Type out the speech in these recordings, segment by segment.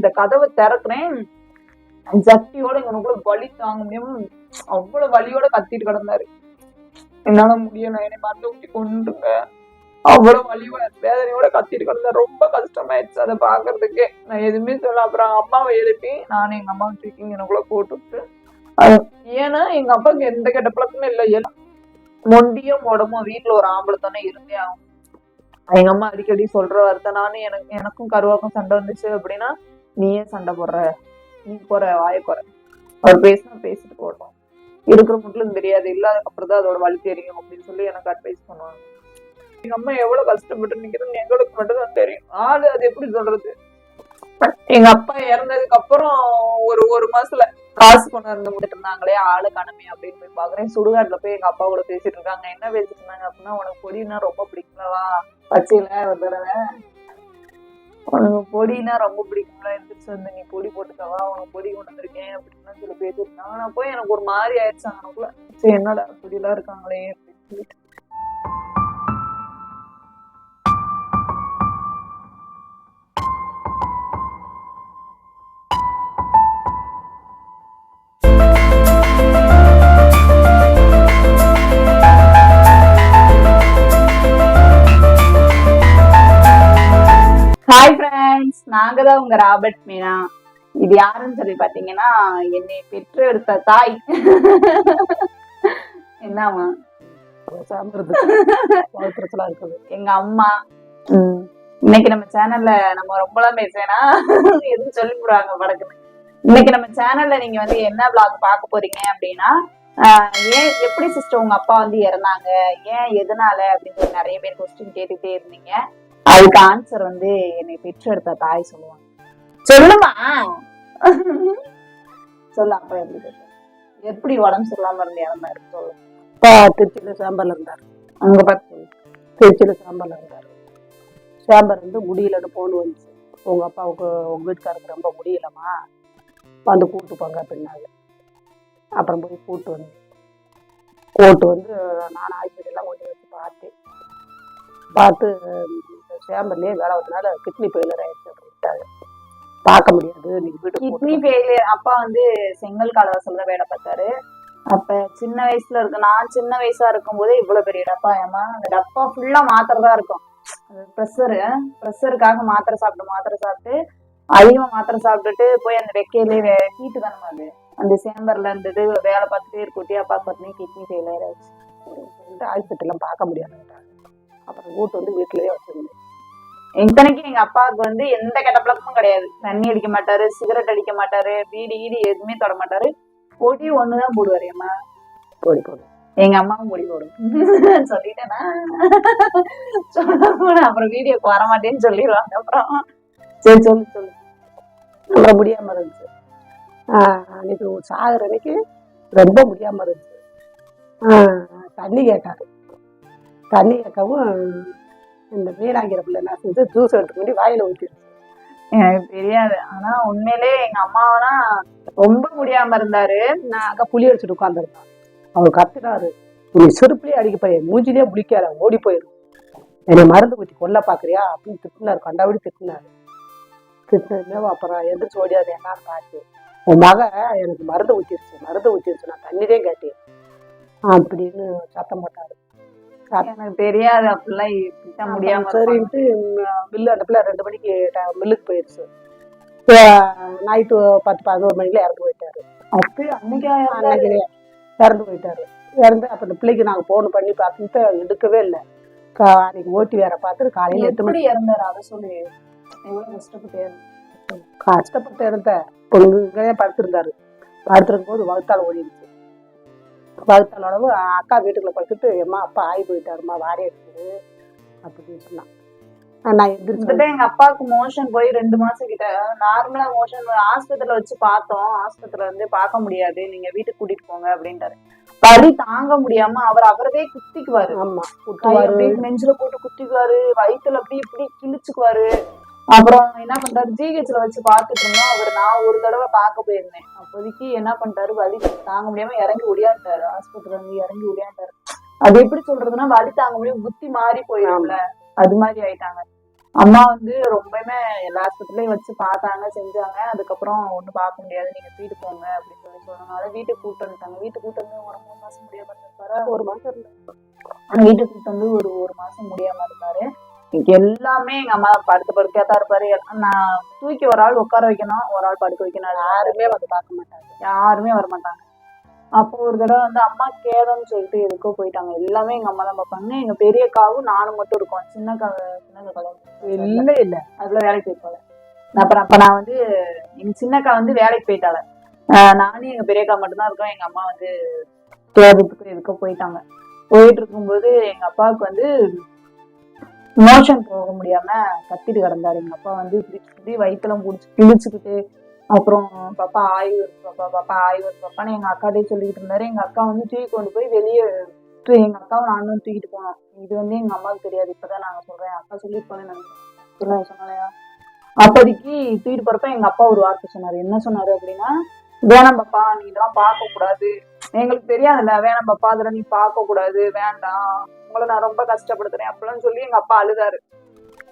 இந்த கதவை திறக்கிறேன். ஜட்டியோட எனக்குள்ள வலி தாங்க முடியாம அவ்வளவு வலியோட கத்திட்டு கிடந்தாரு. என்னால முடியல என்னை மருந்து ஊட்டி கொண்டுங்க அவ்வளவு வலியோட வேதனையோட கத்திட்டு கிடந்தாரு. ரொம்ப கஷ்டமாயிடுச்சு அதை பாக்குறதுக்கே. நான் எதுவுமே சொல்ல அப்புறம் அம்மாவை எழுப்பி நானும் எங்க அம்மாவை தூக்கி எனக்குள்ள போட்டு விட்டு அது- ஏன்னா எங்க அப்பாவுக்கு எந்த கெட்ட பழக்கமும் இல்லை. மொண்டியும் உடம்பும் வீட்டுல ஒரு ஆம்பளை தானே இருந்தே ஆகும் எங்க அம்மா அடிக்கடி சொல்ற வார்த்தை நானும் எனக்கு எனக்கும் கருவாக்கும் சண்டை வந்துச்சு அப்படின்னா நீயே சண்டை போடுற நீ போற வாய குறை அவர் பேசினா பேசிட்டு போட்டோம் இருக்கிற மட்டும் தெரியாது. இல்லாததுக்கு அப்புறம் தான் அதோட வழி தெரியும் அப்படின்னு சொல்லி எனக்கு அட்வைஸ் பண்ணுவாங்க. எங்க அம்மா எவ்வளவு கஷ்டப்பட்டு நிக்கிறது எங்களுக்கு மட்டும் தான் தெரியும். ஆளு அது எப்படி சொல்றது? எங்க அப்பா இறந்ததுக்கு அப்புறம் ஒரு ஒரு மாசத்துல காசு கொண்டு வந்து முடிட்டு இருந்தாங்களே ஆளு கணமே அப்படின்னு போய் பாக்குறேன் சுடுகாட்டுல போய் எங்க அப்பா கூட பேசிட்டு இருக்காங்க. என்ன பேசிட்டு இருந்தாங்க அப்படின்னா உனக்கு பொடினா ரொம்ப பிடிக்கலவா பச்சையில ஒரு தடவை பொடினா ரொம்ப பிடிக்கும்ல எந்திரிச்சு வந்து நீ பொடி போட்டுக்கவா? உனக்கு பொடி கொண்டு வந்திருக்கேன் அப்படின்னு சொல்லி பேசிட்டு நான் போய் எனக்கு ஒரு மாதிரி ஆயிடுச்சு. எனக்குள்ள சரி என்னடா பொடியெல்லாம் இருக்காங்களே அப்படின்னு சொல்லிட்டு. ஹாய் ஃப்ரெண்ட்ஸ் நாங்க தான் உங்க ராபர்ட் மீனா. இது யாருன்னு சொல்லி பாத்தீங்கன்னா என்னை பெற்று எடுத்த தாய். என்னமா எங்க அம்மா. இன்னைக்கு நம்ம சேனல்ல நம்ம ரொம்பலாம் பேசுவேனா? எதுவும் சொல்லி போடுவாங்க படக்குன்னு இன்னைக்கு நம்ம சேனல்ல நீங்க வந்து என்ன vlog பார்க்க போறீங்க அப்படின்னா ஏன் எப்படி சிஸ்டர் உங்க அப்பா வந்து இறந்தாங்க? ஏன் எதனால அப்படின்னு சொல்லி நிறைய பேர் கொஸ்டின் கேட்டுட்டே இருந்தீங்க. அதுக்கு ஆன்சர் வந்து என்னை பெற்றெடுத்த தாய் சொல்லுவாங்க. சொல்லுமா? சொல்லு அப்புறம் எப்படி எப்படி உடம்பு சரியில்லாம இருந்து இறந்தாரு சொல்லு. அப்பா திருச்சியில சாம்பார்ல இருந்தார். அங்க பார்த்து சொல்லு. திருச்சியில சாம்பார்ல இருந்தார். சாம்பார் வந்து முடியலன்னு போன் வந்துச்சு. உங்க அப்பாவுக்கு உங்க வீட்டுக்காருக்கு ரொம்ப முடியலம்மா. வந்து கூட்டு போங்க அப்படின்னாங்க அப்புறம் போய் கூட்டு வந்து கூட்டு வந்து நான் ஆஸ்பத்திரியெல்லாம் கொண்டு வச்சு பார்த்தேன். பார்த்து சேம்பர்லேயே வேலை வந்தனால கிட்னி ஃபெயிலியர் ஆயிடுச்சு அப்படின்ட்டாங்க. பார்க்க முடியாது கிட்னி ஃபெயிலியர் அப்பா வந்து செங்கல் காலவாசல்ல வேலை பார்த்தாரு. அப்ப சின்ன வயசுல இருக்கு நான் சின்ன வயசா இருக்கும்போதே இவ்வளவு பெரிய டப்பா ஏமா அந்த டப்பா ஃபுல்லா மாத்திரை இருக்கும். ப்ரெஷரு ப்ரெஷருக்காக மாத்திரை சாப்பிட்டு மாத்திரை சாப்பிட்டு அதிகமா மாத்திரை சாப்பிட்டுட்டு போய் அந்த வெக்கையிலே ஹீட்டு தானே அது. அந்த சேம்பர்ல இருந்தது வேலை பார்த்துட்டே இருக்கட்டி அப்பா பார்த்தீங்கன்னா கிட்னி ஃபெயிலியர் ஆயிடுச்சு. ஆஸ்பத்திரிலாம் பார்க்க முடியாதுன்ட்டாங்க. அப்புறம் கூட்டு வந்து வீட்டிலேயே வச்சிருந்தேன். இத்தனைக்கும் எங்க அப்பாவுக்கு வந்து எந்த கெட்ட பழக்கமும் கிடையாது. தண்ணி அடிக்க மாட்டாரு சிகரெட் அடிக்க மாட்டாரு பீடி கீடி எதுவுமே தொட மாட்டாரு. பொடி ஒண்ணுதான் போடுவாரு அம்மா போடி போடு. எங்க அம்மாவும் முடி போடும். சொல்லிட்டேனா? சொல்ல அப்புறம் வீடியோக்கு வர மாட்டேன்னு சொல்லிடுவாங்க அப்புறம். சரி சொல்லு சொல்லு. அப்புறம் முடியாம இருந்துச்சு. அன்னைக்கு சாகுற அன்னைக்கு ரொம்ப முடியாம இருந்துச்சு. தண்ணி கேட்டாரு. தண்ணி கேட்கவும் இந்த மீனாங்கிற பிள்ளை என்ன செஞ்சு ஜூஸ் எடுத்து கொண்டு வாயில ஊற்றிடுச்சு எனக்கு தெரியாது. ஆனா உண்மையிலே எங்க அம்மாவனா ரொம்ப முடியாம இருந்தாரு. நான் அங்கே புளி அடிச்சுட்டு உட்காந்துருந்தான் அவர் கத்துறாரு நீ செருப்புலேயே அடிக்க போய் மூஞ்சிலேயே முடிக்காத ஓடி போயிடும் என்னை மருந்து ஊற்றி கொல்ல பார்க்குறியா அப்படின்னு திட்டினாரு. கண்டாபடி திட்டினாரு. திட்டினதுமே அப்புறம் எந்திரிச்சு ஓடியாது என்னன்னு பார்த்து உன் மக எனக்கு மருந்து ஊற்றிருச்சு மருந்து ஊற்றிருச்சு நான் தண்ணிதே கேட்டேன். அப்படின்னு சத்தம் போட்டாரு. எனக்கு தெரியாது. அப்படிலாம் திட்ட முடியாம. சரின்ட்டு மில்லு அந்த பிள்ளை ரெண்டு மணிக்கு மில்லுக்கு போயிடுச்சு நைட்டு பத்து பதினோரு மணிக்குள்ள இறந்து போயிட்டாரு. அப்பயும் அன்னைக்கு அன்னைக்கு இறந்து போயிட்டாரு. இறந்து அப்ப இந்த பிள்ளைக்கு நாங்க போன் பண்ணி பார்த்துட்டு எடுக்கவே இல்லை. அன்னைக்கு ஓட்டி வேற பார்த்துட்டு காலையில எட்டு மணி இறந்தாரு? அதை சொல்லு. எவ்வளவு கஷ்டப்பட்டு கஷ்டப்பட்டு இருந்த பொண்ணுங்களே படுத்திருந்தாரு. படுத்திருக்கும் போது வகுத்தால் ஓடிடுச்சு. வகுத்தால் அளவு அக்கா வீட்டுக்குள்ள படுத்துட்டு எம்மா அப்பா ஆகி போயிட்டாருமா எடுத்துரு அப்படின்னு சொன்னான் நான் எங்க அப்பாவுக்கு மோஷன் போய் ரெண்டு மாசம் கிட்ட நார்மலா மோஷன் ஆஸ்பத்திரியில வச்சு பார்த்தோம். ஆஸ்பத்திரியில வந்து பார்க்க முடியாது. நீங்க வீட்டுக்கு கூட்டிட்டு போங்க அப்படின்ட்டாரு. வலி தாங்க முடியாம அவர் அவரவே குத்திக்குவாரு. ஆமா நெஞ்சில போட்டு குத்திக்குவாரு. வயித்துல அப்படி இப்படி கிழிச்சுக்குவாரு. அப்புறம் என்ன பண்றாரு? ஜிஹெச்ல வச்சு பார்த்துட்டு இருந்தோம். அவர் நான் ஒரு தடவை பார்க்க போயிருந்தேன். அப்போதைக்கு என்ன பண்ணிட்டாரு வலி தாங்க முடியாம இறங்கி ஒடியாண்டாரு ஆஸ்பத்திரியில இருந்து இறங்கி ஒடியாண்டாரு அது எப்படி சொல்றதுன்னா வலி தாங்க முடியும் புத்தி மாறி போயிரும்ல. அது மாதிரி ஆயிட்டாங்க. அம்மா வந்து ரொம்பவுமே எல்லா ஆஸ்பத்திரிலையும் வச்சு பார்த்தாங்க செஞ்சாங்க. அதுக்கப்புறம் ஒன்றும் பார்க்க முடியாது. நீங்க வீட்டு போங்க அப்படின்னு சொல்லி சொன்னனால வீட்டுக்கு கூட்டு வந்துட்டாங்க. வீட்டுக்கு கூட்டு வந்து ஒரு மூணு மாசம் முடியாம இருந்திருப்பாரு? ஒரு மாசம் வீட்டுக்கு கூட்டு வந்து ஒரு ஒரு மாசம் முடியாம இருந்தாரு. இங்க எல்லாமே எங்க அம்மா படுத்து படுக்கையா தான் இருப்பாரு. நான் தூக்கி ஒரு ஆள் உட்கார வைக்கணும் ஒரு ஆள் படுக்க வைக்கணும். யாருமே வந்து பார்க்க மாட்டாங்க. யாருமே வர மாட்டாங்க. அப்போ ஒரு தடவை வந்து அம்மா கேதம்னு சொல்லிட்டு எதுக்கோ போயிட்டாங்க. எல்லாமே எங்க அம்மா தான் பார்ப்பாங்க. எங்க பெரிய காவும் நானும் மட்டும் இருக்கோம். சின்ன கா சின்ன கலவு இல்ல இல்ல. அதுல வேலைக்கு போயிருப்பாங்க அப்புறம் அப்ப நான் வந்து எங்க சின்னக்கா வந்து வேலைக்கு போயிட்டாங்க. ஆஹ் நானும் எங்க பெரியக்கா மட்டும்தான் இருக்கோம். எங்க அம்மா வந்து தேர்வுக்கு எதுக்கோ போயிட்டாங்க. போயிட்டு இருக்கும்போது எங்க அப்பாவுக்கு வந்து மோஷன் போக முடியாம கத்திட்டு கிடந்தாரு. எங்க அப்பா வந்து இப்படி வயிற்றுலாம் வயிற்றுல பிடிச்சி கிழிச்சுக்கிட்டு அப்புறம் பாப்பா ஆய்வு இருக்கு பாப்பா பாப்பா ஆய்வு இருக்கு பாப்பான்னு எங்க அக்காட்டே சொல்லிக்கிட்டு இருந்தாரு. எங்க அக்கா வந்து தூக்கி கொண்டு போய் வெளியே விட்டு எங்க அக்காவும் நானும் தூக்கிட்டு போனோம். இது வந்து எங்க அம்மாவுக்கு தெரியாது. இப்பதான் நாங்க சொல்றேன். அக்கா சொல்லி போனேன் நினைக்கிறேன் சொன்னாலையா அப்போதைக்கு தூக்கிட்டு போறப்ப எங்க அப்பா ஒரு வார்த்தை சொன்னாரு. என்ன சொன்னாரு அப்படின்னா வேணாம் பாப்பா நீ இதெல்லாம் பார்க்க கூடாது. எங்களுக்கு தெரியாதுல்ல. வேணாம் பாப்பா அதெல்லாம் நீ பார்க்க கூடாது. வேண்டாம். உங்களை நான் ரொம்ப கஷ்டப்படுத்துறேன் அப்படிலாம் சொல்லி எங்க அப்பா அழுதாரு.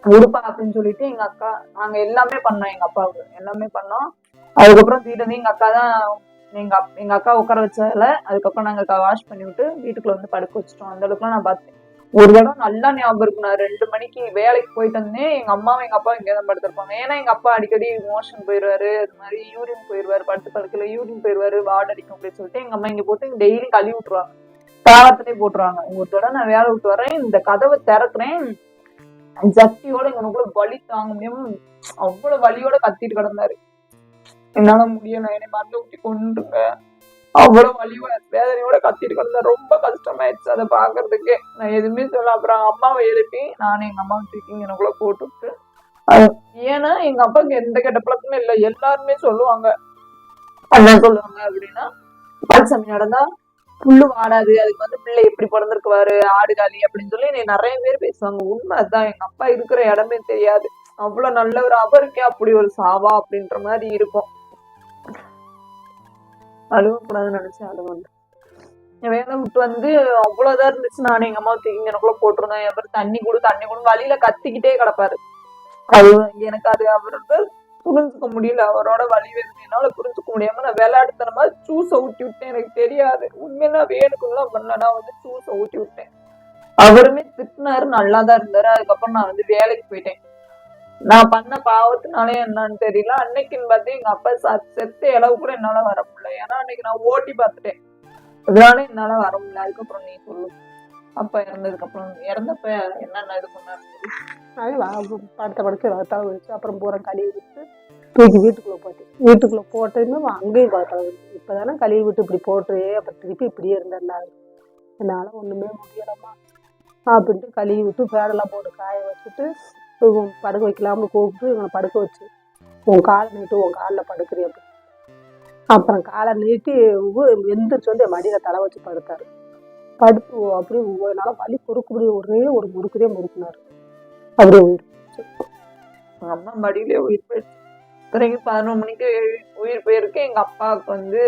உடுப்பா அப்படின்னு சொல்லிட்டு எங்க அக்கா நாங்க எல்லாமே பண்ணோம் எங்க அப்பாவுக்கு. எல்லாமே பண்ணோம். அதுக்கப்புறம் தூக்கிட்டு எங்க அக்கா தான் எங்க அப்- எங்க அக்கா உட்கார வச்சதுல அதுக்கப்புறம் நாங்க வாஷ் பண்ணி விட்டு வீட்டுக்குள்ள வந்து படுக்க வச்சிட்டோம். அந்த அளவுக்குலாம் நான் பார்த்தேன். ஒரு தடவை நல்லா ஞாபகம் இருக்கு. நான் ரெண்டு மணிக்கு வேலைக்கு போயிட்டு வந்தேன். எங்க அம்மாவும் எங்க அப்பாவும் இங்கே தான் படுத்திருப்பாங்க. ஏன்னா எங்க அப்பா அடிக்கடி மோஷன் போயிடுவாரு அது மாதிரி யூரின் போயிடுவாரு படுத்து படுக்கல யூரின் போயிடுவாரு வார்டு அடிக்கும் அப்படின்னு சொல்லிட்டு எங்க அம்மா இங்க போட்டு டெய்லி கழுவி விட்டுருவாங்க. தாளத்திலே போட்டுருவாங்க. ஒரு தடவை நான் வேலை விட்டு வரேன் இந்த கதவை திறக்கிறேன் சக்தியோட இவனுக்குள்ள வலி தாங்க முடியாம அவ்வளவு வலியோட கத்திட்டு கிடந்தாரு. என்னால முடியல என்னை மருந்து ஊட்டி கொண்டுருங்க அவ்வளவு வலியோட வேதனையோட கத்திட்டு கிடந்தா ரொம்ப கஷ்டமாயிடுச்சு அதை பாக்குறதுக்கு நான் எதுவுமே சொல்ல அப்புறம் அம்மாவை எழுப்பி நானும் எங்க அம்மாவை தூக்கி எனக்குள்ள போட்டு விட்டு ஏன்னா எங்க அப்பாவுக்கு எந்த கெட்ட பழக்கமும் இல்லை. எல்லாருமே சொல்லுவாங்க. என்ன சொல்லுவாங்க அப்படின்னா பரிசமி நடந்தா புல்லு வாடாது அதுக்கு வந்து பிள்ளை எப்படி பிறந்திருக்குவாரு ஆடுகாலி அப்படின்னு சொல்லி என்னை நிறைய பேர் பேசுவாங்க. உண்மை அதுதான் எங்க அப்பா இருக்கிற இடமே தெரியாது. அவ்வளவு நல்லவர் அவருக்கே அப்படி ஒரு சாவா அப்படின்ற மாதிரி இருக்கும். அழுவக்கூடாதுன்னு நினைச்சேன் அழுவ என் வேலை விட்டு வந்து அவ்வளவுதான் இருந்துச்சு. நானும் எங்க அம்மா தூக்கி எனக்குள்ள போட்டிருந்தேன். அவர் தண்ணி கொடு தண்ணி கொடு வழியில கத்திக்கிட்டே கிடப்பாரு. அது எனக்கு அது அவருக்கு புரிஞ்சுக்க முடியல. அவரோட வழி வேதனையினால புரிஞ்சுக்க முடியாம நான் விளையாடுத்தனமா சூஸ் ஊட்டி விட்டேன். எனக்கு தெரியாது. உண்மையில வேணுக்குலாம் பண்ணல நான் வந்து சூஸை ஊட்டி விட்டேன். அவருமே திட்டினாரு. நல்லா தான் இருந்தாரு. அதுக்கப்புறம் நான் வந்து வேலைக்கு போயிட்டேன். நான் பண்ண பாவத்தினாலே என்னன்னு தெரியல. அன்னைக்குன்னு பார்த்து எங்க அப்பா ச- செத்த இளவு கூட என்னால வர முடியல. ஏன்னா அன்னைக்கு நான் ஓட்டி பார்த்துட்டேன். அதனால என்னால வர முடியல. அதுக்கப்புறம் நீ சொல்லு. அப்பா இறந்ததுக்கு அப்புறம் இறந்தப்ப என்னென்ன இது பண்ணாரு? அது வா- படுத்த படுக்க வளர்த்தா வச்சு அப்புறம் பூரா கழுவி விட்டு தூக்கி வீட்டுக்குள்ளே போட்டேன் வீட்டுக்குள்ளே போட்டதுமே அங்கேயும் பார்த்தா இப்பதானே கழுவி விட்டு இப்படி போட்டு அப்புறம் திருப்பி இப்படியே இருந்தேன்டா. என்னால் ஒன்றுமே முடியலம்மா. அப்படின்ட்டு கழுவி விட்டு ஃபேனெல்லாம் போட்டு காய வச்சுட்டு படுக்க வைக்கலாம்னு கூப்பிட்டு இவனை படுக்க வச்சு உன் காலை நீட்டு உன் காலில் படுக்கிறேன் அப்படின்னு. அப்புறம் காலை நீட்டி எந்திரிச்சு வந்து என் மடியில் தலை வச்சு படுத்தாரு. படுத்து அப்படியே ஒவ்வொரு நாளும் வலி பொறுக்க முடியும் ஒரே ஒரு முறுக்குதே முறுக்குனாரு. அப்படியே உயிர் அம்மா மடியிலே உயிர் போயிடுச்சு. பிறகு பதினொரு மணிக்கு உயிர் போயிருக்கு. எங்க அப்பாவுக்கு வந்து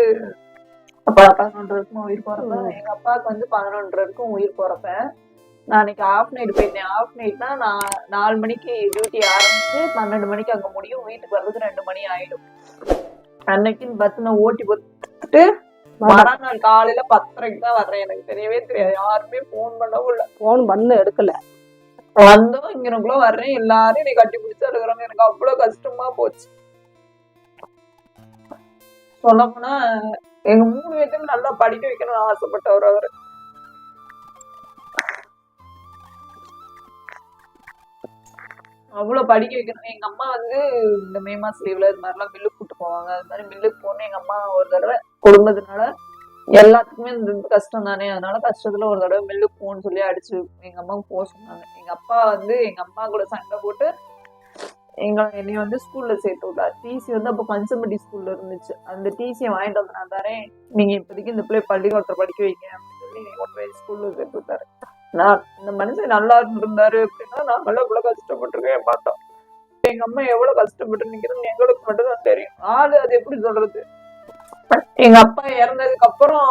அப்பா பதினொன்று இருக்கும் உயிர் போறப்ப. எங்க அப்பாவுக்கு வந்து பதினொன்று இருக்கும் உயிர் போறப்ப நான் அன்னைக்கு ஆஃப் நைட் போயிருந்தேன். ஆஃப் நைட்னா நான் நாலு மணிக்கு டியூட்டி ஆரம்பிச்சு பன்னெண்டு மணிக்கு அங்க முடியும். வீட்டுக்கு வர்றதுக்கு ரெண்டு மணி ஆயிடும். அன்னைக்குன்னு பார்த்து நான் ஓட்டி பார்த்துட்டு மறுநாள் காலையில பத்தரைக்கு தான் வர்றேன். எனக்கு தெரியவே தெரியாது. யாருமே ஃபோன் பண்ணவும் இல்லை. ஃபோன் பண்ண எடுக்கல. வந்தோம் இங்கனக்குள்ள வர்றேன். எல்லாரும் என்னை கட்டி பிடிச்சு அழுகுறாங்க. எனக்கு அவ்வளவு கஷ்டமா போச்சு. சொல்ல போனா எங்க மூணு பேர்த்தையும் நல்லா படிக்க வைக்கணும்னு ஆசைப்பட்டவர் அவரு. அவ்வளவு படிக்க வைக்கணும் எங்க அம்மா வந்து இந்த மே மாச லீவ்ல இது மாதிரிலாம் கூட்டு போவாங்க. அது மாதிரி மில்லுக்கு போகணும் எங்க அம்மா ஒரு தடவை குடும்பத்தினால எல்லாத்துக்குமே இந்த கஷ்டம் தானே. அதனால கஷ்டத்துல ஒரு தடவை மில்லுக்கு போகணும்னு சொல்லி அடிச்சு எங்க அம்மாவுக்கு போக சொன்னாங்க. எங்க அப்பா வந்து எங்க அம்மா கூட சண்டை போட்டு எங்களை என்னைய வந்து ஸ்கூல்ல சேர்த்து விட்டார். டிசி வந்து அப்போ பஞ்சம்பட்டி ஸ்கூல்ல இருந்துச்சு. அந்த டிசியை வாங்கிட்டு வந்து நான் தரேன். நீங்க இப்போதைக்கு இந்த பிள்ளை பள்ளிக்கூடத்தை படிக்க வைங்க அப்படின்னு சொல்லி நீங்க கொண்டு போய் ஸ்கூல்ல சேர்த்து விட்டாரு. நான் இந்த மனுஷன் நல்லா இருந்திருந்தாரு அப்படின்னா நான் நல்லா இவ்வளவு கஷ்டப்பட்டிருக்கேன் பார்த்தோம் எங்க அம்மா எவ்வளவு கஷ்டப்பட்டு எங்களுக்கு மட்டும் தான் தெரியும். ஆளு அது எப்படி சொல்றது? எங்க அப்பா இறந்ததுக்கு அப்புறம்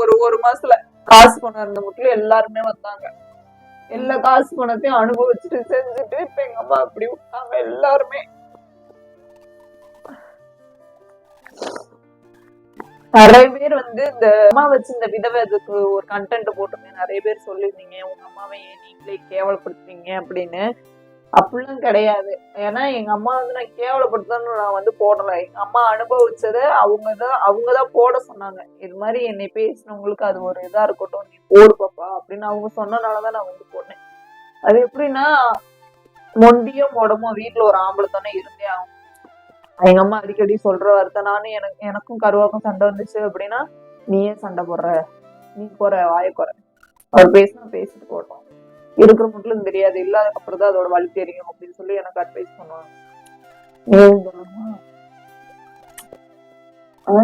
ஒரு ஒரு மாசத்துல காசு பணம் இருந்த மட்டும் எல்லாருமே வந்தாங்க. எல்லா காசு பணத்தையும் அனுபவிச்சுட்டு செஞ்சுட்டு இப்ப எங்க அம்மா அப்படி விட்டாங்க எல்லாருமே. நிறைய பேர் வந்து இந்த அம்மா வச்சு இந்த விதவைக்கு ஒரு கண்டென்ட் போட்டிருந்தேன் நிறைய பேர் சொல்லியிருந்தீங்க. உங்க அம்மாவை ஏன் நீங்களே கேவலப்படுத்துறீங்க அப்படின்னு. அப்படிலாம் கிடையாது. ஏன்னா எங்க அம்மா வந்து நான் கேவலப்படுத்தணும்னு நான் வந்து போடல. எங்க அம்மா அனுபவிச்சது அவங்க தான் அவங்க தான் போட சொன்னாங்க. இது மாதிரி என்னை பேசினவங்களுக்கு அது ஒரு இதா இருக்கட்டும் நீ போடு பாப்பா அப்படின்னு அவங்க சொன்னனாலதான் நான் வந்து போனேன் அது எப்படின்னா மொண்டியும் உடம்போ வீட்டுல ஒரு ஆம்பளை தானே இருந்தே ஆகும் எங்க அம்மா அடிக்கடி சொல்ற வார்த்தை நானும் எனக்கு எனக்கும் கருவாக்கும் சண்டை வந்துச்சு அப்படின்னா நீ ஏன் சண்டை போடுற? நீ போற வாய குறை. அவர் பேசினா பேசிட்டு போட்டோம். இருக்கிற மட்டும் தெரியாது. இல்லாததுக்கு அப்புறம் தான் அதோட வழி தெரியும் அப்படின்னு சொல்லி எனக்கு அட்வைஸ் பண்ணுவாங்க. ஏமா சொல்லணுமா ஆ?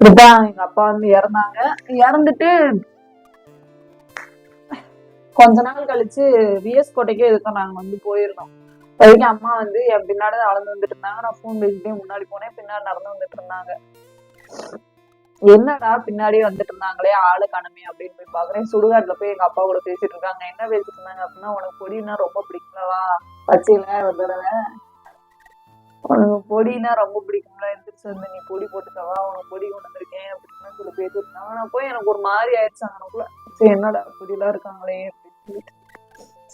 நான் எங்க அப்பா வந்து இறந்தாங்க. இறந்துட்டு கொஞ்ச நாள் கழிச்சு விஎஸ் கோட்டைக்கே இதுக்கும் நாங்க வந்து போயிருந்தோம். பையன் அம்மா வந்து என் பின்னாடி நடந்து வந்துட்டு இருந்தாங்க. நான் ஃபோன் பேசிட்டே முன்னாடி போனேன். பின்னாடி நடந்து வந்துட்டு இருந்தாங்க. என்னடா பின்னாடியே வந்துட்டு இருந்தாங்களே? ஆளு கணமே அப்படின்னு போய் பாக்குறேன் சுடுகாட்டுல போய் எங்க அப்பா கூட பேசிட்டு இருக்காங்க. என்ன பேசிட்டு இருந்தாங்க அப்படின்னா உனக்கு பொடினா ரொம்ப பிடிக்கும்லவா பச்சையில ஒரு தடவை. உனக்கு பொடினா ரொம்ப பிடிக்கும்ல. எந்திரிச்சு வந்து நீ பொடி போட்டுக்கவா? உனக்கு பொடி கொண்டு வந்திருக்கேன் அப்படின்னு சொல்லி பேசிட்டு இருந்தாங்க. நான் போய் எனக்கு ஒரு மாதிரி ஆயிடுச்சு. அங்கனக்குள்ள சரி என்னடா பொடியெல்லாம் இருக்காங்களே அப்படின்னு சொல்லிட்டு.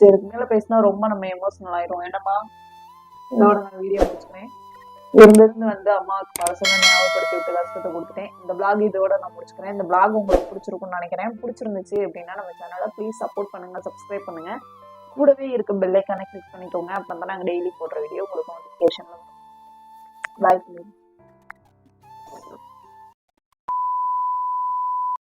சரி இதுக்கு மேல பேசினா ரொம்ப நம்ம எமோஷனல் ஆயிரும் என்னம்மா? இதோட நான் வீடியோ முடிச்சுக்கிறேன். இருந்திருந்து வந்து அம்மாவுக்கு பழசெல்லாம் ஞாபகப்படுத்தி விட்டு கஷ்டத்தை கொடுத்துட்டேன். இந்த பிளாக் இதோட நான் முடிச்சுக்கிறேன். இந்த பிளாக் உங்களுக்கு பிடிச்சிருக்கும்னு நினைக்கிறேன். பிடிச்சிருந்துச்சு அப்படின்னா நம்ம சேனலை ப்ளீஸ் சப்போர்ட் பண்ணுங்க சப்ஸ்கிரைப் பண்ணுங்க. கூடவே இருக்க பெல்லைக்கான கிளிக் பண்ணிக்கோங்க. அப்போ தான் நாங்கள் டெய்லி போடுற வீடியோ உங்களுக்கு நோட்டிஃபிகேஷன் பாய்